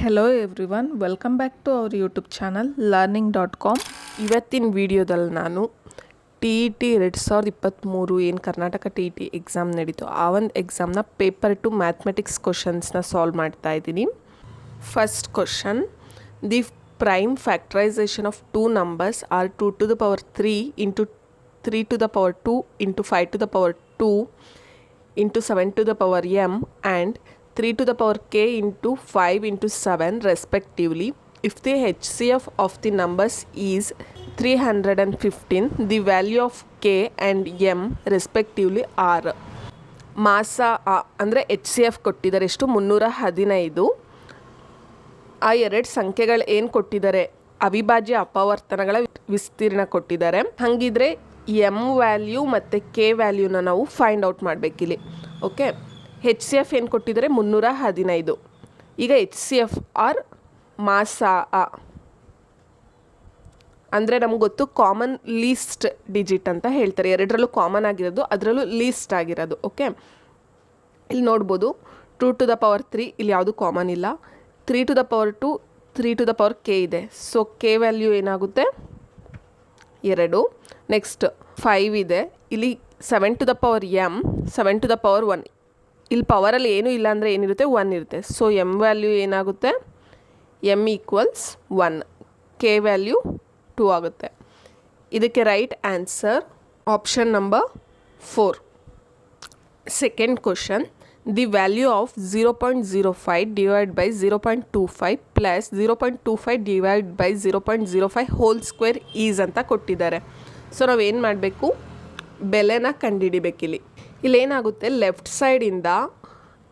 Hello everyone welcome back to our YouTube channel learning dot com ಇವತ್ತಿನ ವಿಡಿಯೋದಲ್ಲಿ ನಾನು T E T ಎರಡು ಸಾವಿರದ ಇಪ್ಪತ್ತ್ಮೂರು ಏನು Karnataka T E T exam ನಡೀತು ಆ ಒಂದು ಎಕ್ಸಾಮ್ನ ಪೇಪರ್ ಟು ಮ್ಯಾಥಮೆಟಿಕ್ಸ್ ಕ್ವಶನ್ಸ್ನ ಸಾಲ್ವ್ ಮಾಡ್ತಾ ಇದ್ದೀನಿ. First question the prime factorisation of two numbers are two to the power three into three to the power two into five to the power two into 7 to the power m and 3 to the power k into 5 into 7 respectively. If the hcf of the numbers is 315 the value of k and m respectively are ಮಾಸ ಅಂದರೆ H C F ಕೊಟ್ಟಿದ್ದಾರೆ ಎಷ್ಟು? ಮುನ್ನೂರ ಹದಿನೈದು. ಆ ಎರಡು ಸಂಖ್ಯೆಗಳು ಏನು ಕೊಟ್ಟಿದ್ದಾರೆ? ಅವಿಭಾಜ್ಯ ಅಪವರ್ತನಗಳ ವಿಸ್ತೀರ್ಣ ಕೊಟ್ಟಿದ್ದಾರೆ. ಹಾಗಿದ್ರೆ ಎಂ ವ್ಯಾಲ್ಯೂ ಮತ್ತು ಕೆ ವ್ಯಾಲ್ಯೂನ ನಾವು ಫೈಂಡ್ ಔಟ್ ಮಾಡಬೇಕಿಲ್ಲಿ. ಓಕೆ ಹೆಚ್ ಸಿ ಎಫ್ ಏನು ಕೊಟ್ಟಿದ್ದಾರೆ ಮುನ್ನೂರ ಹದಿನೈದು. ಈಗ ಎಚ್ ಸಿ ಎಫ್ ಆರ್ ಮಾಸ ಅ. ಅಂದರೆ ನಮ್ಗೆ ಗೊತ್ತು ಕಾಮನ್ ಲೀಸ್ಟ್ ಡಿಜಿಟ್ ಅಂತ ಹೇಳ್ತಾರೆ. ಎರಡರಲ್ಲೂ ಕಾಮನ್ ಆಗಿರೋದು, ಅದರಲ್ಲೂ ಲೀಸ್ಟ್ ಆಗಿರೋದು ಓಕೆ ಇಲ್ಲಿ ನೋಡ್ಬೋದು two to the power three ಇಲ್ಲಿ ಯಾವುದು ಕಾಮನ್ ಇಲ್ಲ. Three to the power two three to the power K ಇದೆ. ಸೊ ಕೆ ವ್ಯಾಲ್ಯೂ ಏನಾಗುತ್ತೆ? ಎರಡು. ನೆಕ್ಸ್ಟ್ ಫೈವ್ ಇದೆ. ಇಲ್ಲಿ seven to the power M seven to the power one ಇಲ್ಲಿ ಪವರಲ್ಲಿ ಏನೂ ಇಲ್ಲ ಅಂದರೆ ಏನಿರುತ್ತೆ ಒನ್ ಇರುತ್ತೆ. ಸೊ ಎಂ ವ್ಯಾಲ್ಯೂ ಏನಾಗುತ್ತೆ? M equals one K value two ಆಗುತ್ತೆ. ಇದಕ್ಕೆ right answer option number four second question the value of zero point zero five divide by zero point two five plus zero point two five divide by zero point zero five whole square is ಅಂತ ಕೊಟ್ಟಿದ್ದಾರೆ. So ನಾವು ಏನು ಮಾಡಬೇಕು? ಬೆಲೆನ ಕಂಡುಹಿಡಿಬೇಕಿಲ್ಲಿ ಇಲ್ಲೇನಾಗುತ್ತೆ? Left ಸೈಡಿಂದ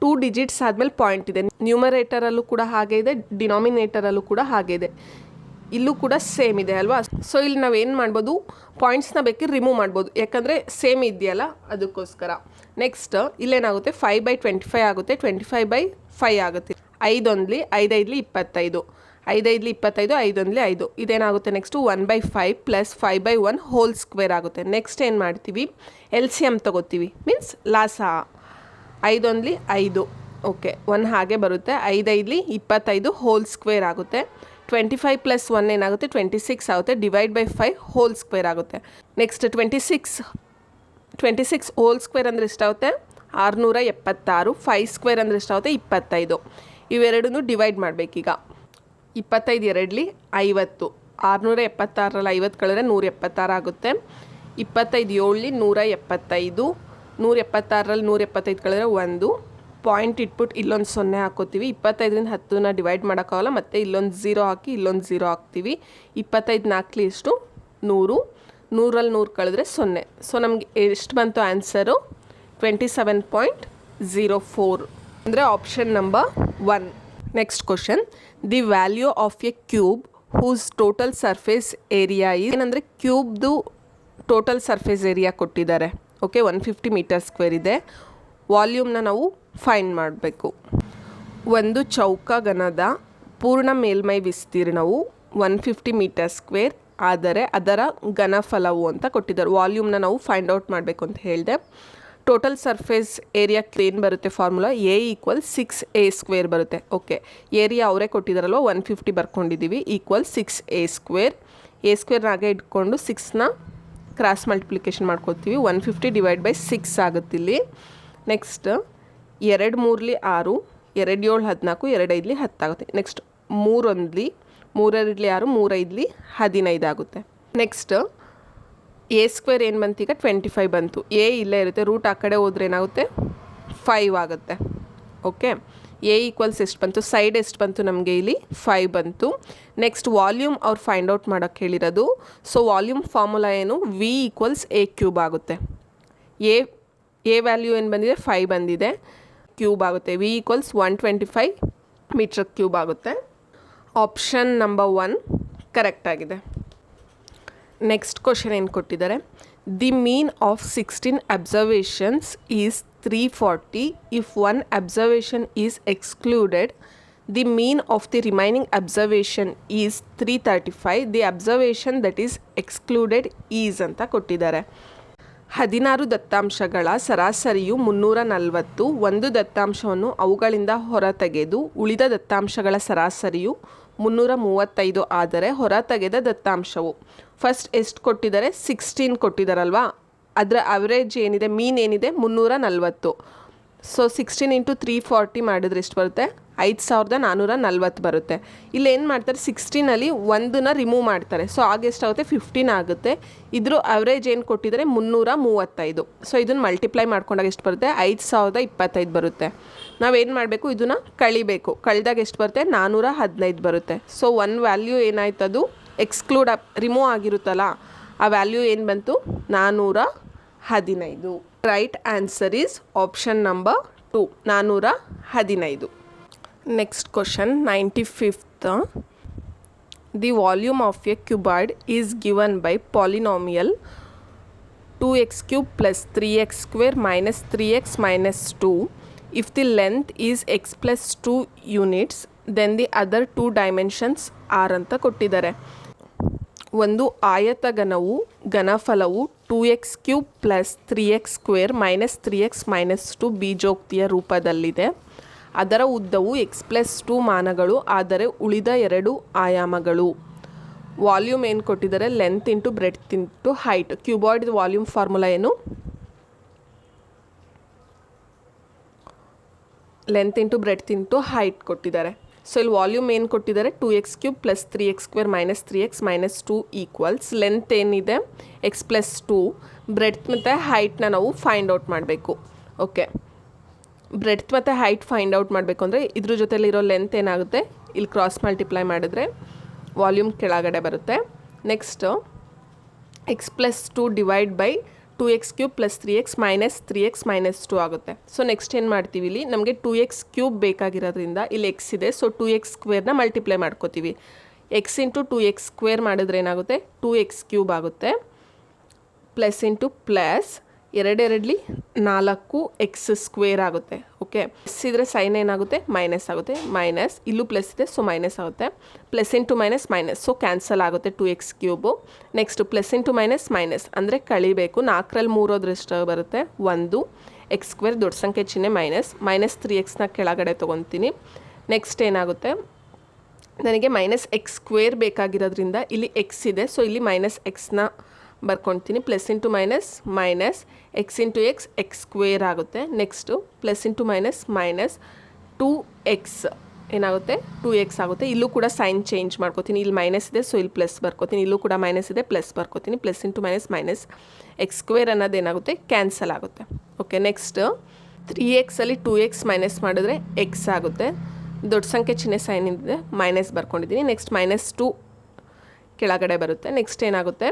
two digits ಆದಮೇಲೆ ಪಾಯಿಂಟ್ ಇದೆ. ನ್ಯೂಮರೇಟರಲ್ಲೂ ಕೂಡ ಹಾಗೆ ಇದೆ, ಡಿನಾಮಿನೇಟರಲ್ಲೂ ಕೂಡ ಹಾಗೆ ಇದೆ. ಇಲ್ಲೂ ಕೂಡ ಸೇಮ್ ಇದೆ ಅಲ್ವಾ? ಸೊ ಇಲ್ಲಿ ನಾವು ಏನು ಮಾಡ್ಬೋದು? ಪಾಯಿಂಟ್ಸ್ನ ಬೇಕಿ ರಿಮೂವ್ ಮಾಡ್ಬೋದು. ಯಾಕಂದರೆ ಸೇಮ್ ಇದೆಯಲ್ಲ, ಅದಕ್ಕೋಸ್ಕರ. ನೆಕ್ಸ್ಟ್ ಇಲ್ಲೇನಾಗುತ್ತೆ? ಫೈವ್ ಬೈ ಟ್ವೆಂಟಿ ಫೈವ್ ಆಗುತ್ತೆ. ಟ್ವೆಂಟಿ ಫೈವ್ ಬೈ ಫೈವ್ ಆಗುತ್ತೆ. ಐದೊಂದ್ಲಿ, ಐದೈದ್ಲಿ ಇಪ್ಪತ್ತೈದು. ಐದೈದ್ಲಿ, ಇಪ್ಪತ್ತೈದು, ಐದೊಂದಲೇ, ಐದು. ಇದೇನಾಗುತ್ತೆ? Next one by five plus five by one whole square ಆಗುತ್ತೆ. ನೆಕ್ಸ್ಟ್ ಏನು ಮಾಡ್ತೀವಿ? ಎಲ್ ಸಿ ಎಂ ತೊಗೋತೀವಿ. ಮೀನ್ಸ್ ಲಾಸಾ ಐದೊಂದಲಿ, ಐದು. ಓಕೆ ಒನ್ ಹಾಗೆ ಬರುತ್ತೆ. ಐದೈದಲಿ, ಇಪ್ಪತ್ತೈದು ಹೋಲ್ ಸ್ಕ್ವೇರ್ ಆಗುತ್ತೆ. ಟ್ವೆಂಟಿ ಫೈವ್ ಪ್ಲಸ್ ಒನ್ ಏನಾಗುತ್ತೆ? ಟ್ವೆಂಟಿ ಸಿಕ್ಸ್ ಆಗುತ್ತೆ. Divide by five whole square ಆಗುತ್ತೆ. Next twenty six twenty six whole square ಅಂದರೆ ಎಷ್ಟಾಗುತ್ತೆ ಆರುನೂರ ಎಪ್ಪತ್ತಾರು. ಫೈವ್ ಸ್ಕ್ವೇರ್ ಅಂದರೆ ಎಷ್ಟಾಗುತ್ತೆ ಇಪ್ಪತ್ತೈದು. ಇವೆರಡನ್ನೂ ಡಿವೈಡ್ ಮಾಡಬೇಕೀಗ. ಇಪ್ಪತ್ತೈದು ಎರಡಲಿ, ಐವತ್ತು. ಆರುನೂರ ಎಪ್ಪತ್ತಾರರಲ್ಲಿ ಐವತ್ತು ಕಳೆದ್ರೆ ನೂರ ಎಪ್ಪತ್ತಾರು ಆಗುತ್ತೆ. ಇಪ್ಪತ್ತೈದು ಏಳಲಿ ನೂರ ಎಪ್ಪತ್ತೈದು. ನೂರ ಎಪ್ಪತ್ತಾರರಲ್ಲಿ ನೂರ ಎಪ್ಪತ್ತೈದು ಕಳೆದ್ರೆ ಒಂದು. ಪಾಯಿಂಟ್ ಇಟ್ಬಿಟ್ಟು ಇಲ್ಲೊಂದು ಸೊನ್ನೆ ಹಾಕೋತೀವಿ. ಇಪ್ಪತ್ತೈದರಿಂದ ಹತ್ತನ್ನ ಡಿವೈಡ್ ಮಾಡೋಕ್ಕಾಗಲ್ಲ. ಮತ್ತು ಇಲ್ಲೊಂದು ಝೀರೋ ಹಾಕಿ ಇಲ್ಲೊಂದು ಝೀರೋ ಹಾಕ್ತೀವಿ. ಇಪ್ಪತ್ತೈದು ನಾಲ್ಕಲಿ ಎಷ್ಟು? ನೂರು. ನೂರಲ್ಲಿ ನೂರು ಕಳೆದ್ರೆ ಸೊನ್ನೆ. ಸೊ ನಮಗೆ ಎಷ್ಟು ಬಂತು answer twenty seven point zero four ಅಂದರೆ option number one next question the value of a cube whose total surface area ಏನಂದರೆ ಕ್ಯೂಬ್ದು ಟೋಟಲ್ ಸರ್ಫೇಸ್ ಏರಿಯಾ ಕೊಟ್ಟಿದ್ದಾರೆ. Okay one fifty metre square ಇದೆ. ವಾಲ್ಯೂಮ್ನ ನಾವು ಫೈಂಡ್ ಮಾಡಬೇಕು. ಒಂದು ಚೌಕ ಘನದ ಪೂರ್ಣ ಮೇಲ್ಮೈ ವಿಸ್ತೀರ್ಣವು ಒನ್ ಫಿಫ್ಟಿ ಮೀಟರ್ ಸ್ಕ್ವೇರ್ ಆದರೆ ಅದರ ಘನಫಲವು ಅಂತ ಕೊಟ್ಟಿದ್ದಾರೆ. ವಾಲ್ಯೂಮ್ನ ನಾವು ಫೈಂಡ್ ಔಟ್ ಮಾಡಬೇಕು ಅಂತ ಹೇಳಿದೆ. ಟೋಟಲ್ ಸರ್ಫೇಸ್ ಏರಿಯಾ ಕ್ಲೀನ್ ಬರುತ್ತೆ formula A equal six A square ಬರುತ್ತೆ. ಓಕೆ ಏರಿಯಾ ಅವರೇ ಕೊಟ್ಟಿದ್ದಾರಲ್ವ one fifty ಬರ್ಕೊಂಡಿದ್ದೀವಿ equal six A square A ಸ್ಕ್ವೇರ್ನಾಗೆ ಇಟ್ಕೊಂಡು ಸಿಕ್ಸ್ನ ಕ್ರಾಸ್ ಮಲ್ಟಿಪ್ಲಿಕೇಶನ್ ಮಾಡ್ಕೊತೀವಿ one fifty divide by six ಆಗುತ್ತೆ ಇಲ್ಲಿ. ನೆಕ್ಸ್ಟ್ ಎರಡು ಮೂರಲಿ ಆರು, ಎರಡು ಏಳು ಹದಿನಾಲ್ಕು ಎರಡು ಐದಲಿ ಹತ್ತಾಗುತ್ತೆ ನೆಕ್ಸ್ಟ್ ಮೂರೊಂದ್ಲಿ ಮೂರರಲ್ಲಿ ಆರು, ಮೂರೈದಲಿ ಹದಿನೈದು ಆಗುತ್ತೆ. ನೆಕ್ಸ್ಟ್ ಎ ಸ್ಕ್ವೇರ್ ಏನು ಬಂತು ಈಗ ಟ್ವೆಂಟಿ ಫೈವ್ ಬಂತು. ಎ ಇಲ್ಲೇ ಇರುತ್ತೆ. ರೂಟ್ ಆ ಕಡೆ ಹೋದ್ರೆ ಏನಾಗುತ್ತೆ? ಫೈವ್ ಆಗುತ್ತೆ. ಓಕೆ ಎ ಈಕ್ವಲ್ಸ್ ಎಷ್ಟು ಬಂತು? ಸೈಡ್ ಎಷ್ಟು ಬಂತು ನಮಗೆ ಇಲ್ಲಿ? ಫೈವ್ ಬಂತು. ನೆಕ್ಸ್ಟ್ ವಾಲ್ಯೂಮ್ ಅವ್ರು ಫೈಂಡ್ ಔಟ್ ಮಾಡೋಕ್ಕೆ ಹೇಳಿರೋದು. ಸೊ ವಾಲ್ಯೂಮ್ ಫಾರ್ಮುಲಾ ಏನು? ವಿ ಈಕ್ವಲ್ಸ್ ಎ ಕ್ಯೂಬ್ ಆಗುತ್ತೆ. ಎ ಎ ವ್ಯಾಲ್ಯೂ ಏನು ಬಂದಿದೆ? ಫೈವ್ ಬಂದಿದೆ. ಕ್ಯೂಬ್ ಆಗುತ್ತೆ. V equals one twenty five metre cube ಆಗುತ್ತೆ. ಆಪ್ಷನ್ ನಂಬರ್ ಒನ್ ಕರೆಕ್ಟ್ ಆಗಿದೆ. ನೆಕ್ಸ್ಟ್ ಕ್ವಶನ್ ಏನು ಕೊಟ್ಟಿದ್ದಾರೆ? The mean of sixteen observations is three forty if one observation is excluded the mean of the remaining observation is three thirty five the observation that is excluded is ಅಂತ ಕೊಟ್ಟಿದ್ದಾರೆ. ಹದಿನಾರು ದತ್ತಾಂಶಗಳ ಸರಾಸರಿಯು ಮುನ್ನೂರ ನಲವತ್ತು. ಒಂದು ದತ್ತಾಂಶವನ್ನು ಅವುಗಳಿಂದ ಹೊರತೆಗೆದು ಉಳಿದ ದತ್ತಾಂಶಗಳ ಸರಾಸರಿಯು ಮುನ್ನೂರ ಮೂವತ್ತೈದು ಆದರೆ ಹೊರತೆಗೆದ ದತ್ತಾಂಶವು. ಫಸ್ಟ್ ಎಷ್ಟು ಕೊಟ್ಟಿದ್ದಾರೆ? ಸಿಕ್ಸ್ಟೀನ್ ಕೊಟ್ಟಿದ್ದಾರಲ್ವಾ? ಅದರ ಅವರೇಜ್ ಏನಿದೆ? ಮೀನ್ ಏನಿದೆ? ಮುನ್ನೂರ ನಲವತ್ತು. So sixteen into three forty ಮಾಡಿದ್ರೆ ಎಷ್ಟು ಬರುತ್ತೆ? ಐದು ಸಾವಿರದ ನಾನ್ನೂರ ನಲ್ವತ್ತು ಬರುತ್ತೆ. ಇಲ್ಲಿ ಏನು ಮಾಡ್ತಾರೆ? ಸಿಕ್ಸ್ಟೀನಲ್ಲಿ ಒಂದನ್ನ ರಿಮೂವ್ ಮಾಡ್ತಾರೆ. ಸೊ ಆಗ ಎಷ್ಟಾಗುತ್ತೆ ಫಿಫ್ಟೀನ್ ಆಗುತ್ತೆ. ಇದ್ರ ಅವರೇಜ್ ಏನು ಕೊಟ್ಟಿದ್ದಾರೆ? ಮುನ್ನೂರ ಮೂವತ್ತೈದು. ಸೊ ಇದನ್ನು ಮಲ್ಟಿಪ್ಲೈ ಮಾಡ್ಕೊಂಡಾಗ ಎಷ್ಟು ಬರುತ್ತೆ? ಐದು ಸಾವಿರದ ಇಪ್ಪತ್ತೈದು ಬರುತ್ತೆ. ನಾವೇನು ಮಾಡಬೇಕು? ಇದನ್ನು ಕಳಿಬೇಕು. ಕಳೆದಾಗ ಎಷ್ಟು ಬರುತ್ತೆ? ನಾನ್ನೂರ ಹದಿನೈದು ಬರುತ್ತೆ. ಸೊ ಒನ್ ವ್ಯಾಲ್ಯೂ ಏನಾಯ್ತು ಅದು? ಎಕ್ಸ್ಕ್ಲೂಡ್ ರಿಮೂವ್ ಆಗಿರುತ್ತಲ್ಲ, ಆ ವ್ಯಾಲ್ಯೂ ಏನು ಬಂತು? ನಾನ್ನೂರ ಹದಿನೈದು. Right answer is option number two ನಾನ್ನೂರ ಹದಿನೈದು. Next question ninety fifth the volume of a cuboid is given by polynomial two x cube plus three x square minus three x minus two if the length is x plus two units then the other two dimensions are ಅಂತ ಕೊಟ್ಟಿದ್ದಾರೆ. ಒಂದು ಆಯತಘನವು ಘನಫಲವು two x cube plus three x square minus three x minus two ಬೀಜೋಕ್ತಿಯ ರೂಪದಲ್ಲಿದೆ. ಅದರ ಉದ್ದವು x plus two ಮಾನಗಳು, ಆದರೆ ಉಳಿದ ಎರಡು ಆಯಾಮಗಳು. ವಾಲ್ಯೂಮ್ ಏನು ಕೊಟ್ಟಿದ್ದಾರೆ? Length into breadth into height cuboid volume formula ಏನು? Length into breadth into height ಕೊಟ್ಟಿದ್ದಾರೆ. ಸೊ ಇಲ್ಲಿ ವಾಲ್ಯೂಮ್ ಏನು ಕೊಟ್ಟಿದ್ದಾರೆ? Two x cube plus three x square minus three x minus two equals length ಏನಿದೆ? ಎಕ್ಸ್ ಪ್ಲಸ್ ಟೂ ಬ್ರೆಡ್ತ್ ಮತ್ತು ಹೈಟ್ನ ನಾವು find out ಮಾಡಬೇಕು. ಓಕೆ ಬ್ರೆಡ್ತ್ ಮತ್ತು ಹೈಟ್ ಫೈಂಡ್ ಔಟ್ ಮಾಡಬೇಕು ಅಂದರೆ ಇದ್ರ ಜೊತೆಲಿರೋ ಲೆಂತ್ ಏನಾಗುತ್ತೆ? ಇಲ್ಲಿ ಕ್ರಾಸ್ ಮಲ್ಟಿಪ್ಲೈ ಮಾಡಿದ್ರೆ ವಾಲ್ಯೂಮ್ ಕೆಳಗಡೆ ಬರುತ್ತೆ. Next x plus two divide by two x cube plus three x minus three x minus two ಆಗುತ್ತೆ. ಸೊ ನೆಕ್ಸ್ಟ್ ಏನು ಮಾಡ್ತೀವಿ ಇಲ್ಲಿ? ನಮಗೆ ಟು ಎಕ್ಸ್ ಕ್ಯೂಬ್ ಬೇಕಾಗಿರೋದ್ರಿಂದ ಇಲ್ಲಿ ಎಕ್ಸ್ ಇದೆ. ಸೊ ಟು ಎಕ್ಸ್ ಸ್ಕ್ವೇರ್ನ ಮಲ್ಟಿಪ್ಲೈ ಮಾಡ್ಕೋತೀವಿ. X into two x square ಮಾಡಿದ್ರೆ ಏನಾಗುತ್ತೆ? ಟು ಎಕ್ಸ್ ಕ್ಯೂಬ್ ಆಗುತ್ತೆ. ಪ್ಲಸ್ ಇಂಟು ಪ್ಲಸ್ ಎರಡೆರಡ್ಲಿ ನಾಲ್ಕು ಎಕ್ಸ್ ಸ್ಕ್ವೇರ್ ಆಗುತ್ತೆ ಓಕೆ ಪ್ಲಸ್ ಇದ್ರೆ ಸೈನ್ ಏನಾಗುತ್ತೆ? ಮೈನಸ್ ಆಗುತ್ತೆ. ಮೈನಸ್ ಇಲ್ಲೂ ಪ್ಲಸ್ ಇದೆ ಸೊ ಮೈನಸ್ ಆಗುತ್ತೆ. Plus into minus minus so cancel ಆಗುತ್ತೆ two x cube next plus into minus minus ಅಂದರೆ ಕಳಿಬೇಕು. ನಾಲ್ಕರಲ್ಲಿ ಮೂರೋದ್ರಷ್ಟು ಬರುತ್ತೆ? ಒಂದು. ಎಕ್ಸ್ ಸ್ಕ್ವೇರ್ ದೊಡ್ಡ ಸಂಖ್ಯೆ ಚಿಹ್ನೆ ಮೈನಸ್ ಮೈನಸ್ ತ್ರೀ ಎಕ್ಸ್ನ ಕೆಳಗಡೆ ತೊಗೊತೀನಿ. ನೆಕ್ಸ್ಟ್ ಏನಾಗುತ್ತೆ? ನನಗೆ ಮೈನಸ್ ಎಕ್ಸ್ ಸ್ಕ್ವೇರ್ ಬೇಕಾಗಿರೋದ್ರಿಂದ ಇಲ್ಲಿ ಎಕ್ಸ್ ಇದೆ ಸೊ ಇಲ್ಲಿ ಮೈನಸ್ ಎಕ್ಸ್ನ ಬರ್ಕೊಳ್ತೀನಿ plus into minus minus x into x x square ಆಗುತ್ತೆ. Next plus into minus minus two x ಏನಾಗುತ್ತೆ? ಟೂ ಎಕ್ಸ್ ಆಗುತ್ತೆ. ಇಲ್ಲೂ ಕೂಡ ಸೈನ್ ಚೇಂಜ್ ಮಾಡ್ಕೋತೀನಿ. ಇಲ್ಲಿ ಮೈನಸ್ ಇದೆ ಸೊ ಇಲ್ಲಿ ಪ್ಲಸ್ ಬರ್ಕೋತೀನಿ. ಇಲ್ಲೂ ಕೂಡ ಮೈನಸ್ ಇದೆ plus ಬರ್ಕೋತೀನಿ. Plus into minus minus x square ಅನ್ನೋದು ಏನಾಗುತ್ತೆ? ಕ್ಯಾನ್ಸಲ್ ಆಗುತ್ತೆ. ಓಕೆ ನೆಕ್ಸ್ಟ್ ತ್ರೀ ಎಕ್ಸಲ್ಲಿ ಟೂ ಎಕ್ಸ್ ಮೈನಸ್ ಮಾಡಿದ್ರೆ ಎಕ್ಸ್ ಆಗುತ್ತೆ. ದೊಡ್ಡ ಸಂಖ್ಯೆ ಚಿಹ್ನೆ ಸೈನ್ ಇದೆ ಮೈನಸ್ ಬರ್ಕೊಂಡಿದ್ದೀನಿ. ನೆಕ್ಸ್ಟ್ ಮೈನಸ್ ಟು ಕೆಳಗಡೆ ಬರುತ್ತೆ. ನೆಕ್ಸ್ಟ್ ಏನಾಗುತ್ತೆ?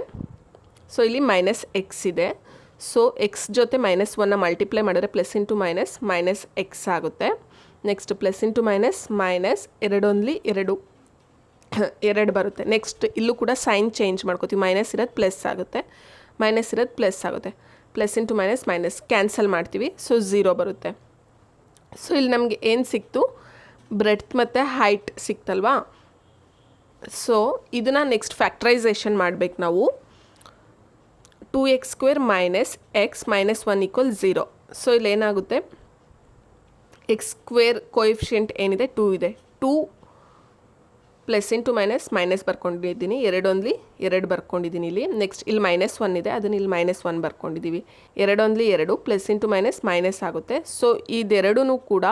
ಸೊ ಇಲ್ಲಿ ಮೈನಸ್ ಎಕ್ಸ್ ಇದೆ. ಸೊ ಎಕ್ಸ್ ಜೊತೆ ಮೈನಸ್ ಒನ್ನ ಮಲ್ಟಿಪ್ಲೈ ಮಾಡಿದ್ರೆ plus into minus minus x ಆಗುತ್ತೆ. Next plus into minus minus ಎರಡೊಂದ್ಲಿ ಎರಡು. ಎರಡು ಬರುತ್ತೆ. ನೆಕ್ಸ್ಟ್ ಇಲ್ಲೂ ಕೂಡ ಸೈನ್ ಚೇಂಜ್ ಮಾಡ್ಕೋತೀವಿ. ಮೈನಸ್ ಇರೋದು ಪ್ಲಸ್ ಆಗುತ್ತೆ. ಮೈನಸ್ ಇರೋದು ಪ್ಲಸ್ ಆಗುತ್ತೆ. Plus into minus minus cancel ಮಾಡ್ತೀವಿ. ಸೊ ಝೀರೋ ಬರುತ್ತೆ. ಸೊ ಇಲ್ಲಿ ನಮಗೆ ಏನು ಸಿಕ್ತು? ಬ್ರೆಡ್ತ್ ಮತ್ತು ಹೈಟ್ ಸಿಕ್ತಲ್ವಾ? ಸೊ ಇದನ್ನು ನೆಕ್ಸ್ಟ್ ಫ್ಯಾಕ್ಟ್ರೈಸೇಷನ್ ಮಾಡಬೇಕು ನಾವು. Two X square minus x minus one equal zero so ಇಲ್ಲಿ ಏನಾಗುತ್ತೆ? ಎಕ್ಸ್ ಸ್ಕ್ವೇರ್ ಕೋಎಫಿಷಿಯಂಟ್ ಏನಿದೆ? ಟೂ ಇದೆ. Two plus into minus minus ಬರ್ಕೊಂಡಿದ್ದೀನಿ. ಎರಡೊಂದ್ಲಿ ಎರಡು ಬರ್ಕೊಂಡಿದ್ದೀನಿ ಇಲ್ಲಿ. ನೆಕ್ಸ್ಟ್ ಇಲ್ಲಿ ಮೈನಸ್ ಒನ್ ಇದೆ. ಅದನ್ನು ಇಲ್ಲಿ ಮೈನಸ್ ಒನ್ ಬರ್ಕೊಂಡಿದ್ದೀವಿ ಎರಡೊಂದ್ಲಿ ಎರಡು ಪ್ಲಸ್ ಇಂಟು ಮೈನಸ್ ಮೈನಸ್ ಆಗುತ್ತೆ. ಸೊ ಇದೆರಡೂ ಕೂಡ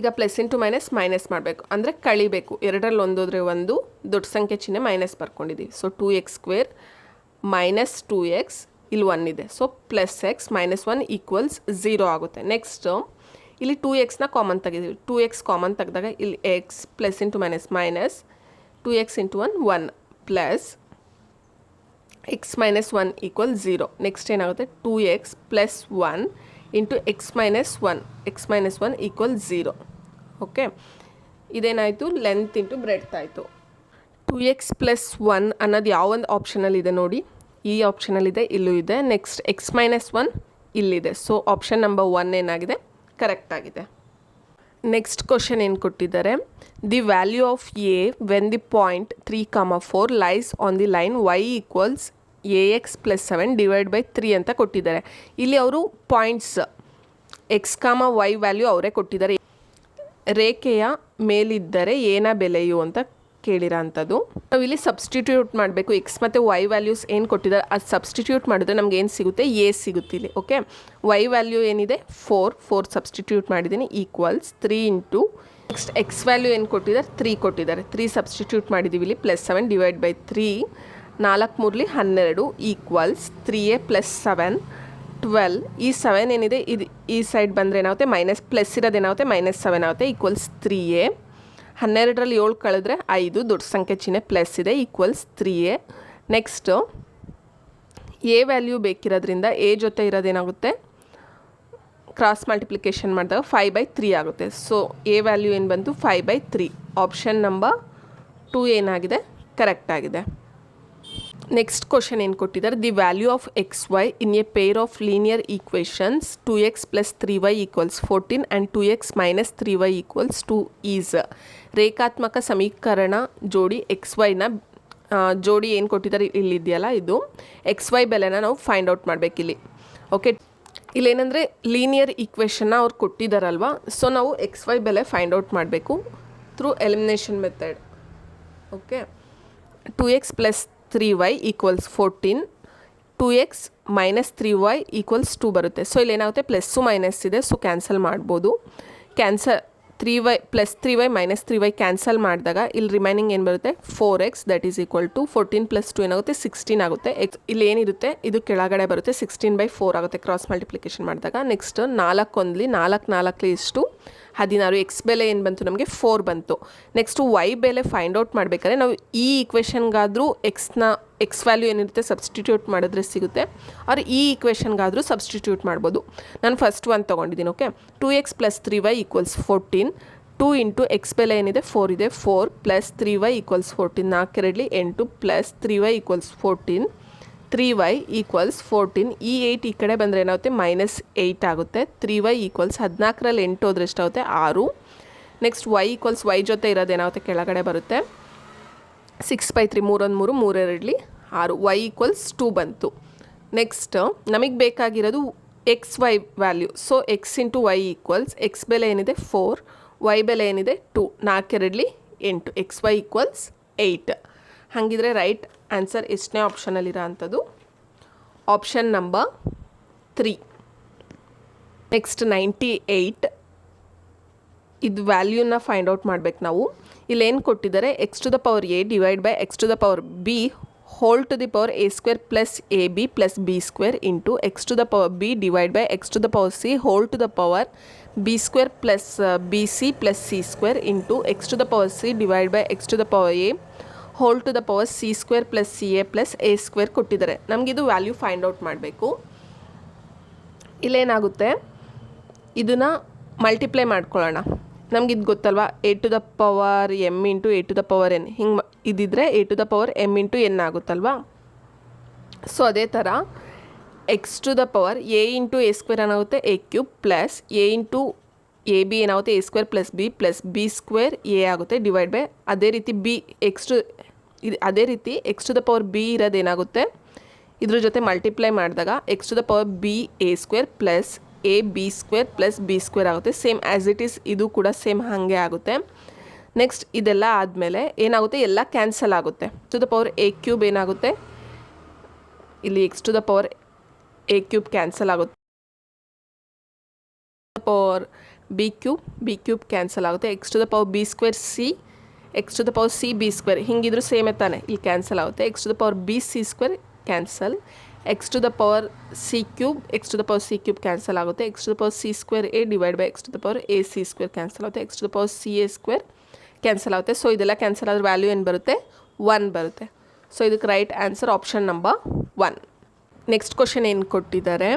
ಈಗ ಪ್ಲಸ್ ಇಂಟು ಮೈನಸ್ ಮೈನಸ್ ಮಾಡಬೇಕು. ಅಂದರೆ ಕಳಿಬೇಕು. ಎರಡರಲ್ಲಿ ಒಂದೋದ್ರೆ ಒಂದು, ದೊಡ್ಡ ಸಂಖ್ಯೆ ಚಿಹ್ನೆ minus ಬರ್ಕೊಂಡಿದ್ದೀವಿ so two x square minus two x ಇಲ್ಲಿ ಒನ್ ಇದೆ. So plus x minus one equals zero ಆಗುತ್ತೆ. ನೆಕ್ಸ್ಟ್ ಇಲ್ಲಿ ಟೂ ಎಕ್ಸ್ನ ಕಾಮನ್ ತೆಗಿದ್ದೀವಿ ಟೂ ಎಕ್ಸ್ ಕಾಮನ್ ತೆಗೆದಾಗ ಇಲ್ಲಿ x plus into minus minus two x into one one plus x minus one equal zero next ಏನಾಗುತ್ತೆ? Two x plus one into x minus one x minus one equal zero okay ಇದೇನಾಯಿತು? Length into breadth ಆಯಿತು. Two x plus one ಅನ್ನೋದು ಯಾವೊಂದು ಆಪ್ಷನಲ್ಲಿ ಇದೆ ನೋಡಿ. ಈ ಆಪ್ಷನಲ್ಲಿದೆ ಇಲ್ಲೂ ಇದೆ. ನೆಕ್ಸ್ಟ್ ಎಕ್ಸ್ ಮೈನಸ್ ಒನ್ ಇಲ್ಲಿದೆ. ಸೊ ಆಪ್ಷನ್ ನಂಬರ್ ಒನ್ ಏನಾಗಿದೆ? ಕರೆಕ್ಟ್ ಆಗಿದೆ. ನೆಕ್ಸ್ಟ್ ಕ್ವಶನ್ ಏನು ಕೊಟ್ಟಿದ್ದಾರೆ? The value of a when the point three comma four lies on the line y equals a x plus seven divide by three ಅಂತ ಕೊಟ್ಟಿದ್ದಾರೆ. ಇಲ್ಲಿ ಅವರು points x comma y value ಅವರೇ ಕೊಟ್ಟಿದ್ದಾರೆ. ರೇಖೆಯ ಮೇಲಿದ್ದರೆ ಏನ ಬೆಲೆಯು ಅಂತ ಕೇಳಿರೋ ಅಂಥದ್ದು ನಾವು ಇಲ್ಲಿ ಸಬ್ಸ್ಟಿಟ್ಯೂಟ್ ಮಾಡಬೇಕು. ಎಕ್ಸ್ ಮತ್ತು ವೈ ವ್ಯಾಲ್ಯೂಸ್ ಏನು ಕೊಟ್ಟಿದ್ದಾರೆ ಅದು ಸಬ್ಸ್ಟಿಟ್ಯೂಟ್ ಮಾಡಿದ್ರೆ ನಮ್ಗೆ ಏನು ಸಿಗುತ್ತೆ? ಎ ಸಿಗುತ್ತೆ ಇಲ್ಲಿ ಓಕೆ ವೈ ವ್ಯಾಲ್ಯೂ ಏನಿದೆ? ಫೋರ್ ಫೋರ್ ಸಬ್ಸ್ಟಿಟ್ಯೂಟ್ ಮಾಡಿದ್ದೀನಿ equals three into next x value ಏನು ಕೊಟ್ಟಿದ್ದಾರೆ ತ್ರೀ ಕೊಟ್ಟಿದ್ದಾರೆ ತ್ರೀ ಸಬ್ಸ್ಟಿಟ್ಯೂಟ್ ಮಾಡಿದ್ದೀವಿ ಇಲ್ಲಿ plus seven divide by three ನಾಲ್ಕು ಮೂರಲಿ ಹನ್ನೆರಡು equals three a plus seven twelve ಈ ಸೆವೆನ್ ಏನಿದೆ? ಇದು ಈ ಸೈಡ್ ಬಂದರೆ ಏನಾಗುತ್ತೆ? ಮೈನಸ್ ಪ್ಲಸ್ ಇರೋದೇನಾಗುತ್ತೆ ಮೈನಸ್ ಸೆವೆನ್ ಆಗುತ್ತೆ ಈಕ್ವಲ್ಸ್ ತ್ರೀ ಎ ಹನ್ನೆರಡರಲ್ಲಿ ಏಳು ಕಳೆದ್ರೆ ಐದು, ದೊಡ್ಡ ಸಂಖ್ಯೆ ಚಿಹ್ನೆ ಪ್ಲಸ್ ಇದೆ equals three a. Next a value ಬೇಕಿರೋದ್ರಿಂದ a ಜೊತೆ ಇರೋದೇನಾಗುತ್ತೆ ಕ್ರಾಸ್ ಮಲ್ಟಿಪ್ಲಿಕೇಶನ್ ಮಾಡಿದಾಗ ಫೈವ್ ಬೈ ತ್ರೀ ಆಗುತ್ತೆ. ಸೊ ಎ ವ್ಯಾಲ್ಯೂ ಏನು ಬಂತು? Five by three option number two ಏನಾಗಿದೆ? ಕರೆಕ್ಟ್ ಆಗಿದೆ. ನೆಕ್ಸ್ಟ್ ಕ್ವಶನ್ ಏನು ಕೊಟ್ಟಿದ್ದಾರೆ the value of x y in a pair of linear equations two x plus three y equals fourteen and two x minus three y equals two is ರೇಖಾತ್ಮಕ ಸಮೀಕರಣ ಜೋಡಿ X ವೈನ ಜೋಡಿ ಏನು ಕೊಟ್ಟಿದ್ದಾರೆ ಇಲ್ಲಿದೆಯಲ್ಲ ಇದು ಎಕ್ಸ್ ವೈ ಬೆಲೆನ ನಾವು ಫೈಂಡ್ ಔಟ್ ಮಾಡಬೇಕಿಲ್ಲಿ ಓಕೆ ಇಲ್ಲೇನೆಂದರೆ ಲೀನಿಯರ್ ಈಕ್ವೇಷನ್ನ ಅವ್ರು ಕೊಟ್ಟಿದ್ದಾರಲ್ವ ಸೊ ನಾವು ಎಕ್ಸ್ ವೈ ಬೆಲೆ ಫೈಂಡ್ ಔಟ್ ಮಾಡಬೇಕು through elimination method okay two x plus three y equals fourteen two x minus three y equals two ಬರುತ್ತೆ. ಸೊ ಇಲ್ಲಿ ಏನಾಗುತ್ತೆ? ಪ್ಲಸ್ಸು ಮೈನಸ್ ಇದೆ. ಸೊ ಕ್ಯಾನ್ಸಲ್ ಮಾಡ್ಬೋದು. Cancel three y plus three y minus three y cancel ಮಾಡಿದಾಗ ಇಲ್ಲಿ remaining ಏನು ಬರುತ್ತೆ? Four x that is equal to fourteen plus two ಏನಾಗುತ್ತೆ? ಸಿಕ್ಸ್ಟೀನ್ ಆಗುತ್ತೆ. ಎಕ್ಸ್ ಇಲ್ಲಿ ಏನಿರುತ್ತೆ? ಇದು ಕೆಳಗಡೆ ಬರುತ್ತೆ. ಸಿಕ್ಸ್ಟೀನ್ ಬೈ ಫೋರ್ ಆಗುತ್ತೆ. ಕ್ರಾಸ್ ಮಲ್ಟಿಪ್ಲಿಕೇಶನ್ ಮಾಡಿದಾಗ. ನೆಕ್ಸ್ಟ್ ನಾಲ್ಕು ಒಂದ್ಲಿ ನಾಲ್ಕು ನಾಲ್ಕಲಿ ಇಷ್ಟು? ಹದಿನಾರು ಎಕ್ಸ್ ಬೆಲೆ ಏನು ಬಂತು ನಮಗೆ? ಫೋರ್ ಬಂತು. ನೆಕ್ಸ್ಟು ವೈ ಬೆಲೆ ಫೈಂಡ್ ಔಟ್ ಮಾಡಬೇಕಾದ್ರೆ ನಾವು ಈ ಈಕ್ವೇಷನ್ಗಾದರೂ ಎಕ್ಸ್ನ ಎಕ್ಸ್ ವ್ಯಾಲ್ಯೂ ಏನಿರುತ್ತೆ ಸಬ್ಸ್ಟಿಟ್ಯೂಟ್ ಮಾಡಿದ್ರೆ ಸಿಗುತ್ತೆ. ಅವ್ರು ಈ ಈಕ್ವೇಷನ್ಗಾದರೂ ಸಬ್ಸ್ಟಿಟ್ಯೂಟ್ ಮಾಡ್ಬೋದು. ನಾನು ಫಸ್ಟ್ ಒನ್ ತೊಗೊಂಡಿದ್ದೀನಿ okay two x plus three y equals fourteen two into x ಬೆಲೆ ಏನಿದೆ? ಫೋರ್ ಇದೆ. Four plus three y equals fourteen ನಾಲ್ಕೆರಡಲಿ ಎಂಟು plus three y equals fourteen three y equals fourteen ಈ ಏಯ್ಟ್ ಈ ಕಡೆ ಬಂದರೆ ಏನಾಗುತ್ತೆ? ಮೈನಸ್ ಏಯ್ಟ್ ಆಗುತ್ತೆ. ತ್ರೀ ವೈ ಈಕ್ವಲ್ಸ್ ಹದಿನಾಲ್ಕರಲ್ಲಿ ಎಂಟು ಹೋದ್ರೆ ಎಷ್ಟಾಗುತ್ತೆ? ಆರು. ನೆಕ್ಸ್ಟ್ ವೈ ಈಕ್ವಲ್ಸ್ ವೈ ಜೊತೆ ಇರೋದೇನಾಗುತ್ತೆ ಕೆಳಗಡೆ ಬರುತ್ತೆ. ಸಿಕ್ಸ್ ಬೈ ತ್ರೀ ಮೂರೊಂದು ಮೂರು ಮೂರೆರಡಲಿ ಆರು. ವೈ ಈಕ್ವಲ್ಸ್ ಟೂ ಬಂತು. ನೆಕ್ಸ್ಟ್ ನಮಗೆ ಬೇಕಾಗಿರೋದು x y value so x into y equals x ಬೆಲೆ ಏನಿದೆ? ಫೋರ್ ವೈ ಬೆಲೆ ಏನಿದೆ? ಟೂ ನಾಲ್ಕೆರಡಲಿ ಎಂಟು. ಎಕ್ಸ್ ವೈ ಈಕ್ವಲ್ಸ್ ಏಯ್ಟ್ ಹಾಗಿದ್ರೆ ರೈಟ್ ಆನ್ಸರ್ ಎಷ್ಟನೇ ಆಪ್ಷನಲ್ಲಿರೋ ಅಂಥದ್ದು. Option number three. Next ninety eight. ಇದು ವ್ಯಾಲ್ಯೂನ ಫೈಂಡ್ ಔಟ್ ಮಾಡ್ಬೇಕು ನಾವು. ಇಲ್ಲೇನು ಕೊಟ್ಟಿದ್ದಾರೆ? X to the power a divide by x to the power b whole to the power a square plus a b plus b square into x to the power b divide by x to the power c whole to the power b square plus, b c plus c square into x to the power c divide by x to the power a whole to the power c square plus c a plus a square ಕೊಟ್ಟಿದ್ದಾರೆ. ನಮಗಿದು value find out ಮಾಡಬೇಕು. ಇಲ್ಲೇನಾಗುತ್ತೆ? ಇದನ್ನು multiply ಮಾಡ್ಕೊಳ್ಳೋಣ. ನಮಗಿದು ಗೊತ್ತಲ್ವಾ? A to the power m into a to the power n ಹಿಂಗೆ ಇದ್ದಿದ್ರೆ a to the power m into n ಆಗುತ್ತಲ್ವಾ? So ಅದೇ ಥರ x to the power a into a square ಏನಾಗುತ್ತೆ? A cube plus a into a b ಏನಾಗುತ್ತೆ? A square plus b plus b square a ಆಗುತ್ತೆ. Divide by ಅದೇ ರೀತಿ b x to ಇದು ಅದೇ ರೀತಿ x to the power b ಇರೋದೇನಾಗುತ್ತೆ ಇದ್ರ ಜೊತೆ ಮಲ್ಟಿಪ್ಲೈ ಮಾಡಿದಾಗ x to the power b a square plus a b square plus b square ಆಗುತ್ತೆ. ಸೇಮ್ ಆ್ಯಸ್ ಇಟ್ ಈಸ್ ಇದು ಕೂಡ ಸೇಮ್ ಹಾಗೆ ಆಗುತ್ತೆ. ನೆಕ್ಸ್ಟ್ ಇದೆಲ್ಲ ಆದಮೇಲೆ ಏನಾಗುತ್ತೆ? ಎಲ್ಲ ಕ್ಯಾನ್ಸಲ್ ಆಗುತ್ತೆ. To the power a cube ಏನಾಗುತ್ತೆ? ಇಲ್ಲಿ x to the power a cube cancel ಆಗುತ್ತೆ. Power b cube b cube cancel ಆಗುತ್ತೆ. X to the power b square c x to the power c b square ಹಿಂಗಿದ್ರು ಸೇಮೇ ತಾನೆ. ಇಲ್ಲಿ cancel ಆಗುತ್ತೆ. X to the power b c square cancel x to the power c cube x to the power c cube cancel ಆಗುತ್ತೆ. X to the power c square a divide by x to the power a c square cancel ಆಗುತ್ತೆ. X to the power c a square cancel ಆಗುತ್ತೆ. So ಇದೆಲ್ಲ cancel ಆದ್ರೆ value ಏನು ಬರುತ್ತೆ? One ಬರುತ್ತೆ. So ಇದಕ್ಕೆ right answer option number one next question ಏನು ಕೊಟ್ಟಿದ್ದಾರೆ?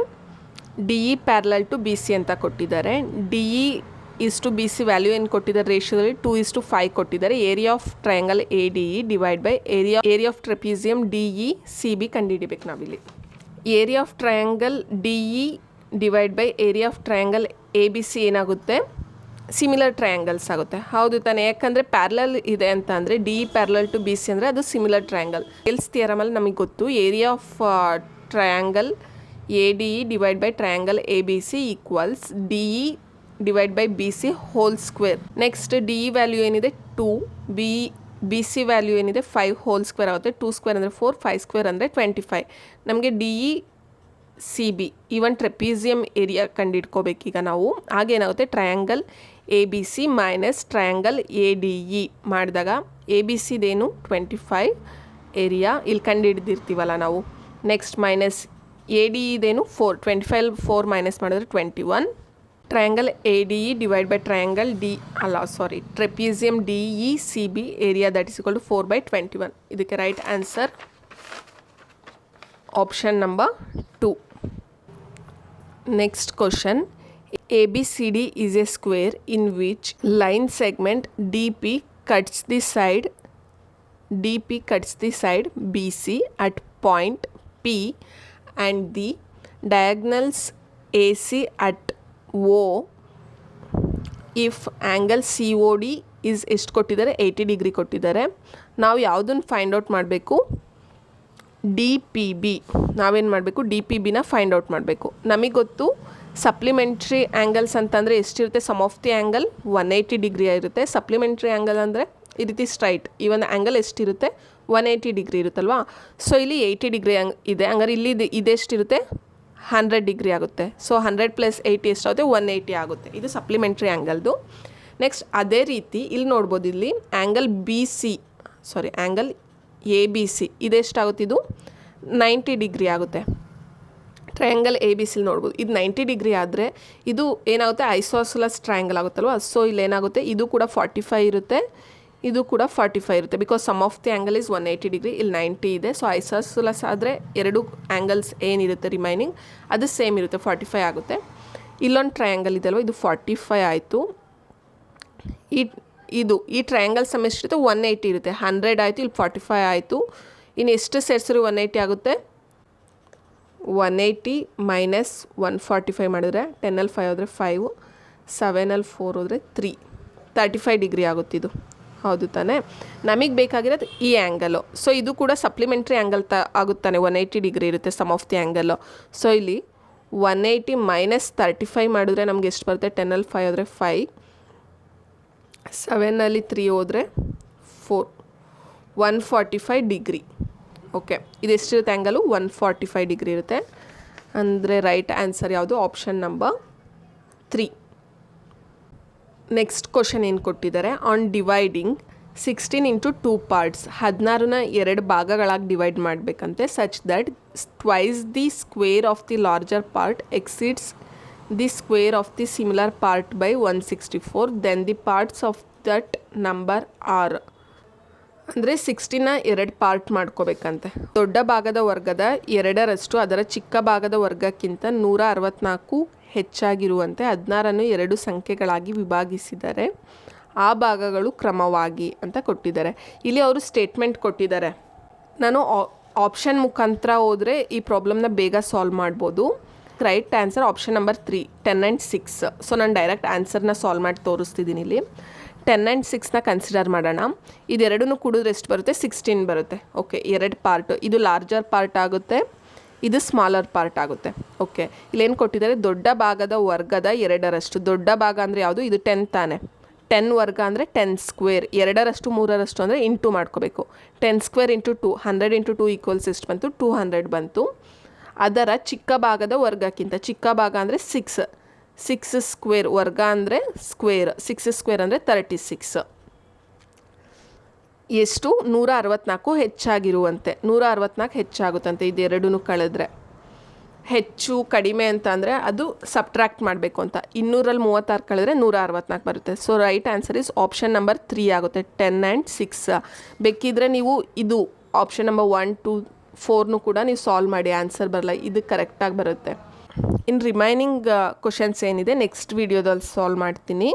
D E parallel to B C ಅಂತ ಕೊಟ್ಟಿದ್ದಾರೆ. D E is to B C value ಏನು ಕೊಟ್ಟಿದ್ದಾರೆ ರೇಷಿಯೋದಲ್ಲಿ ಟೂ ಇಸ್ ಟು ಫೈವ್ ಕೊಟ್ಟಿದ್ದಾರೆ. Area of triangle A D E divide by area area of trapezium D E C B ಕಂಡುಹಿಡಿಬೇಕು ನಾವಿಲ್ಲಿ. Area of triangle D E divide by area of triangle A B C ಏನಾಗುತ್ತೆ? Similar triangles ಆಗುತ್ತೆ. ಹೌದು ತಾನೆ. ಯಾಕಂದರೆ parallel ಇದೆ ಅಂತ ಅಂದರೆ D parallel to B C ಅಂದರೆ ಅದು ಸಿಮಿಲರ್ ಟ್ರಯಾಂಗಲ್ ಎಲ್ಸ್ ಥಿಯರಮಲ್ಲಿ ನಮಗೆ ಗೊತ್ತು area of triangle A D E divide by triangle A B C equals D E divide by B C whole square next D E value ಏನಿದೆ? Two B B C value ಏನಿದೆ? Five whole square ಆಗುತ್ತೆ. Two square ಅಂದರೆ four five square ಅಂದರೆ twenty five ನಮಗೆ D E C B ಈವನ್ trapezium area ಕಂಡಿಡ್ಕೋಬೇಕೀಗ ನಾವು. ಆಗೇನಾಗುತ್ತೆ triangle A B C minus triangle A D E ಮಾಡಿದಾಗ ಎ ಬಿ ಸಿದೇನು ಟ್ವೆಂಟಿ ಫೈವ್ ಏರಿಯಾ ಇಲ್ಲಿ ಕಂಡುಹಿಡ್ದಿರ್ತೀವಲ್ಲ ನಾವು. ನೆಕ್ಸ್ಟ್ ಮೈನಸ್ ಎ ಡಿ ಇದೇನು four twenty five four minus ಮಾಡಿದ್ರೆ twenty one triangle A D E divide by triangle D ಅಲ್ಲ sorry trapezium D E C B area that is equal to four by twenty one ಇದಕ್ಕೆ right answer option number two Next question ABCD is a square in which line segment DP cuts the side DP cuts the side BC at point P and the diagonals AC at O if angle C O D is ಎಷ್ಟು ಕೊಟ್ಟಿದ್ದಾರೆ? Eighty degree ಕೊಟ್ಟಿದ್ದಾರೆ. ನಾವು ಯಾವುದನ್ನು find out ಮಾಡಬೇಕು? D P B ನಾವೇನು ಮಾಡಬೇಕು? D P ಬಿನ find out ಮಾಡಬೇಕು. ನಮಗೆ ಗೊತ್ತು ಸಪ್ಲಿಮೆಂಟ್ರಿ ಆ್ಯಂಗಲ್ಸ್ ಅಂತಂದರೆ ಎಷ್ಟಿರುತ್ತೆ? Sum of the angle one eighty degree ಇರುತ್ತೆ ಸಪ್ಲಿಮೆಂಟ್ರಿ ಆ್ಯಂಗಲ್ ಅಂದರೆ ಈ ರೀತಿ ಸ್ಟ್ರೈಟ್ ಈ ಒಂದು ಆ್ಯಂಗಲ್ ಎಷ್ಟಿರುತ್ತೆ? ಒನ್ ಏಯ್ಟಿ ಡಿಗ್ರಿ ಇರುತ್ತಲ್ವಾ? ಸೊ ಇಲ್ಲಿ ಏಯ್ಟಿ ಡಿಗ್ರಿ ಇದೆ. ಹಂಗಾರೆ ಇಲ್ಲಿ ಇದು- ಇದೆಷ್ಟಿರುತ್ತೆ ಹಂಡ್ರೆಡ್ ಡಿಗ್ರಿ ಆಗುತ್ತೆ. ಸೊ ಹಂಡ್ರೆಡ್ ಪ್ಲಸ್ ಏಯ್ಟಿ ಎಷ್ಟಾಗುತ್ತೆ? ಒನ್ ಏಯ್ಟಿ ಆಗುತ್ತೆ. ಇದು ಸಪ್ಲಿಮೆಂಟ್ರಿ ಆ್ಯಂಗಲ್ದು ನೆಕ್ಸ್ಟ್ ಅದೇ ರೀತಿ ಇಲ್ಲಿ ನೋಡ್ಬೋದು ಇಲ್ಲಿ angle B C sorry angle A B C ಇದೆಷ್ಟಾಗುತ್ತೆ ಇದು? ನೈಂಟಿ ಡಿಗ್ರಿ ಆಗುತ್ತೆ. ಟ್ರಯಾಂಗಲ್ ಎ ಬಿ ಸಿಲಿ ನೋಡ್ಬೋದು. ಇದು ನೈಂಟಿ ಡಿಗ್ರಿ ಆದರೆ ಇದು ಏನಾಗುತ್ತೆ? ಐಸೋಸಲಸ್ ಟ್ರಯಾಂಗಲ್ ಆಗುತ್ತಲ್ವ? ಸೊ ಇಲ್ಲಿ ಏನಾಗುತ್ತೆ ಇದು ಕೂಡ ಫಾರ್ಟಿ ಫೈ ಇರುತ್ತೆ. ಇದು ಕೂಡ ಫಾರ್ಟಿ ಫೈ ಇರುತ್ತೆ. Because sum of the angle is one eighty degree ಇಲ್ಲಿ ನೈಂಟಿ ಇದೆ. ಸೊ ಐಸೋಸಲಸ್ ಆದರೆ ಎರಡು ಆ್ಯಂಗಲ್ಸ್ ಏನಿರುತ್ತೆ ರಿಮೈನಿಂಗ್ ಅದು ಸೇಮ್ ಇರುತ್ತೆ ಫಾರ್ಟಿ ಫೈ ಆಗುತ್ತೆ. ಇಲ್ಲೊಂದು ಟ್ರಯಾಂಗಲ್ ಇದೆ ಅಲ್ವ, ಇದು ಫಾರ್ಟಿ ಫೈ ಆಯಿತು. ಈ, ಇದು, ಈ ಟ್ರಯಾಂಗಲ್ ಸಮ ಎಷ್ಟಿರುತ್ತೆ ಒನ್ ಏಯ್ಟಿ ಇರುತ್ತೆ. ಹಂಡ್ರೆಡ್ ಆಯಿತು, ಇಲ್ಲಿ ಫಾರ್ಟಿ ಫೈ ಆಯಿತು. ಇನ್ನು ಎಷ್ಟು ಸೇರಿಸಿದ್ರು ಒನ್ ಏಯ್ಟಿ ಆಗುತ್ತೆ? One eighty minus one forty five ಮಾಡಿದ್ರೆ ಟೆನ್ನಲ್ಲಿ ಫೈವ್ ಹೋದರೆ ಫೈವ್ ಸೆವೆನಲ್ಲಿ ಫೋರ್ ಹೋದರೆ ತ್ರೀ ತರ್ಟಿ ಫೈವ್ ಡಿಗ್ರಿ ಆಗುತ್ತಿದು ಹೌದು ತಾನೇ. ನಮಗೆ ಬೇಕಾಗಿರೋದು ಈ ಆ್ಯಂಗಲು ಸೊ ಇದು ಕೂಡ ಸಪ್ಲಿಮೆಂಟ್ರಿ ಆ್ಯಂಗಲ್ ತ ಆಗುತ್ತಾನೆ ಒನ್ ಏಯ್ಟಿ ಡಿಗ್ರಿ ಇರುತ್ತೆ sum of the angle so ಇಲ್ಲಿ one eighty minus thirty five ಮಾಡಿದ್ರೆ ನಮ್ಗೆ ಎಷ್ಟು ಬರುತ್ತೆ? ಟೆನ್ನಲ್ಲಿ ಫೈವ್ ಆದರೆ ಫೈವ್ ಸೆವೆನಲ್ಲಿ ತ್ರೀ ಹೋದರೆ four one forty five degree. Okay ಇದು ಎಷ್ಟಿರುತ್ತೆ angle one forty five degree ಇರುತ್ತೆ. ಅಂದರೆ ರೈಟ್ ಆನ್ಸರ್ ಯಾವುದು? Option number three next question ಏನು ಕೊಟ್ಟಿದ್ದಾರೆ? On dividing sixteen into two parts ಹದಿನಾರನ ಎರಡು ಭಾಗಗಳಾಗಿ divide ಮಾಡಬೇಕಂತೆ such that twice the square of the larger part exceeds the square of the similar part by one sixty four then the parts of that number are ಅಂದರೆ ಸಿಕ್ಸ್ಟಿನ ಎರಡು part ಮಾಡ್ಕೋಬೇಕಂತೆ. ದೊಡ್ಡ ಭಾಗದ ವರ್ಗದ ಎರಡರಷ್ಟು, ಅದರ ಚಿಕ್ಕ ಭಾಗದ ವರ್ಗಕ್ಕಿಂತ ನೂರ ಅರವತ್ನಾಲ್ಕು ಹೆಚ್ಚಾಗಿರುವಂತೆ ಹದಿನಾರನ್ನು ಎರಡು ಸಂಖ್ಯೆಗಳಾಗಿ ವಿಭಾಗಿಸಿದರೆ ಆ ಭಾಗಗಳು ಕ್ರಮವಾಗಿ ಅಂತ ಕೊಟ್ಟಿದ್ದಾರೆ. ಇಲ್ಲಿ ಅವರು ಸ್ಟೇಟ್ಮೆಂಟ್ ಕೊಟ್ಟಿದ್ದಾರೆ. ನಾನು ಆಪ್ಷನ್ ಮುಖಾಂತರ ಹೋದರೆ ಈ ಪ್ರಾಬ್ಲಮ್ನ ಬೇಗ ಸಾಲ್ವ್ ಮಾಡ್ಬೋದು. Right answer option number three ten and six so ನಾನು ಡೈರೆಕ್ಟ್ ಆನ್ಸರ್ನ ಸಾಲ್ವ್ ಮಾಡಿ ತೋರಿಸ್ತಿದ್ದೀನಿ ಇಲ್ಲಿ. ಟೆನ್ ಆ್ಯಂಡ್ ಸಿಕ್ಸ್ನ ಕನ್ಸಿಡರ್ ಮಾಡೋಣ. ಇದೆರಡೂ ಕೂಡಿದ್ರೆ ಎಷ್ಟು ಬರುತ್ತೆ? ಸಿಕ್ಸ್ಟೀನ್ ಬರುತ್ತೆ. ಓಕೆ ಎರಡು ಪಾರ್ಟು ಇದು ಲಾರ್ಜರ್ ಪಾರ್ಟ್ ಆಗುತ್ತೆ. ಇದು ಸ್ಮಾಲರ್ ಪಾರ್ಟ್ ಆಗುತ್ತೆ. ಓಕೆ ಇಲ್ಲೇನು ಕೊಟ್ಟಿದ್ದಾರೆ? ದೊಡ್ಡ ಭಾಗದ ವರ್ಗದ ಎರಡರಷ್ಟು. ದೊಡ್ಡ ಭಾಗ ಅಂದರೆ ಯಾವುದು? ಇದು ಟೆನ್ ತಾನೆ. ಟೆನ್ ವರ್ಗ ಅಂದರೆ ಟೆನ್ ಸ್ಕ್ವೇರ್ ಎರಡರಷ್ಟು, ಮೂರರಷ್ಟು ಅಂದರೆ ಇಂಟು ಮಾಡ್ಕೋಬೇಕು. Ten square into two hundred into two equals ಎಷ್ಟು ಬಂತು? ಟೂ ಹಂಡ್ರೆಡ್ ಬಂತು. ಅದರ ಚಿಕ್ಕ ಭಾಗದ ವರ್ಗಕ್ಕಿಂತ ಚಿಕ್ಕ ಭಾಗ ಅಂದರೆ ಸಿಕ್ಸ್ ಸಿಕ್ಸ್ ಸ್ಕ್ವೇರ್ ವರ್ಗ ಅಂದರೆ ಸ್ಕ್ವೇರ್ ಸಿಕ್ಸ್ ಸ್ಕ್ವೇರ್ ಅಂದರೆ ತರ್ಟಿ ಸಿಕ್ಸ್ ಎಷ್ಟು? ನೂರ ಅರವತ್ನಾಲ್ಕು ಹೆಚ್ಚಾಗಿರುವಂತೆ. ನೂರ ಅರವತ್ನಾಲ್ಕು ಹೆಚ್ಚಾಗುತ್ತಂತೆ ಇದೆರಡೂ ಕಳೆದ್ರೆ. ಹೆಚ್ಚು, ಕಡಿಮೆ ಅಂತ ಅಂದರೆ ಅದು ಸಬ್ಟ್ರ್ಯಾಕ್ಟ್ ಮಾಡಬೇಕು ಅಂತ. ಇನ್ನೂರಲ್ಲಿ ಮೂವತ್ತಾರು ಕಳೆದ್ರೆ ನೂರ ಅರವತ್ನಾಲ್ಕು ಬರುತ್ತೆ. So right answer is option number three ಆಗುತ್ತೆ. ಟೆನ್ ಆ್ಯಂಡ್ ಸಿಕ್ಸ್ ಬೇಕಿದ್ರೆ ನೀವು ಇದು ಆಪ್ಷನ್ ನಂಬರ್ ಒನ್ ಟು ಫೋರ್ನು ಕೂಡ ನೀವು ಸಾಲ್ವ್ ಮಾಡಿ. ಆನ್ಸರ್ ಬರಲ್ಲ ಇದು ಕರೆಕ್ಟಾಗಿ ಬರುತ್ತೆ. ಇನ್ನು ರಿಮೈನಿಂಗ್ ಕ್ವಶನ್ಸ್ ಏನಿದೆ ನೆಕ್ಸ್ಟ್ ವೀಡಿಯೋದಲ್ಲಿ ಸಾಲ್ವ್ ಮಾಡ್ತೀನಿ.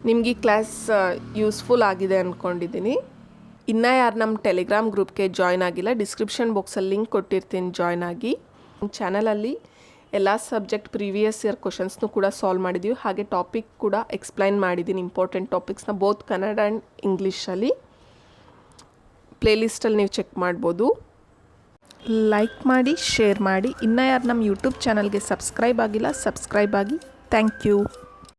ನಿಮ್ಗೆ ಕ್ಲಾಸ್ ಯೂಸ್ಫುಲ್ ಆಗಿದೆ ಅಂದ್ಕೊಂಡಿದ್ದೀನಿ ಇನ್ನೂ ಯಾರು ನಮ್ಮ ಟೆಲಿಗ್ರಾಮ್ ಗ್ರೂಪ್ಗೆ ಜಾಯ್ನ್ ಆಗಿಲ್ಲ ಡಿಸ್ಕ್ರಿಪ್ಷನ್ ಬಾಕ್ಸಲ್ಲಿ ಲಿಂಕ್ ಕೊಟ್ಟಿರ್ತೀನಿ ಜಾಯ್ನ್ ಆಗಿ. ನಮ್ಮ ಚಾನಲಲ್ಲಿ ಎಲ್ಲ ಸಬ್ಜೆಕ್ಟ್ ಪ್ರೀವಿಯಸ್ ಇಯರ್ ಕ್ವಶನ್ಸ್ನು ಕೂಡ ಸಾಲ್ವ್ ಮಾಡಿದ್ದೀವಿ ಹಾಗೆ ಟಾಪಿಕ್ ಕೂಡ ಎಕ್ಸ್ಪ್ಲೈನ್ ಮಾಡಿದ್ದೀನಿ ಇಂಪಾರ್ಟೆಂಟ್ ಟಾಪಿಕ್ಸ್ನ ಬೋತ್ ಕನ್ನಡ ಆ್ಯಂಡ್ ಇಂಗ್ಲೀಷಲ್ಲಿ ಪ್ಲೇಲಿಸ್ಟಲ್ಲಿ ನೀವು ಚೆಕ್ ಮಾಡ್ಬೋದು. ಲೈಕ್ ಮಾಡಿ ಶೇರ್ ಮಾಡಿ. ಇನ್ನೂ ಯಾರು ನಮ್ಮ ಯೂಟ್ಯೂಬ್ ಚಾನಲ್ಗೆ ಸಬ್ಸ್ಕ್ರೈಬ್ ಆಗಿಲ್ಲ ಸಬ್ಸ್ಕ್ರೈಬ್ ಆಗಿ. Thank you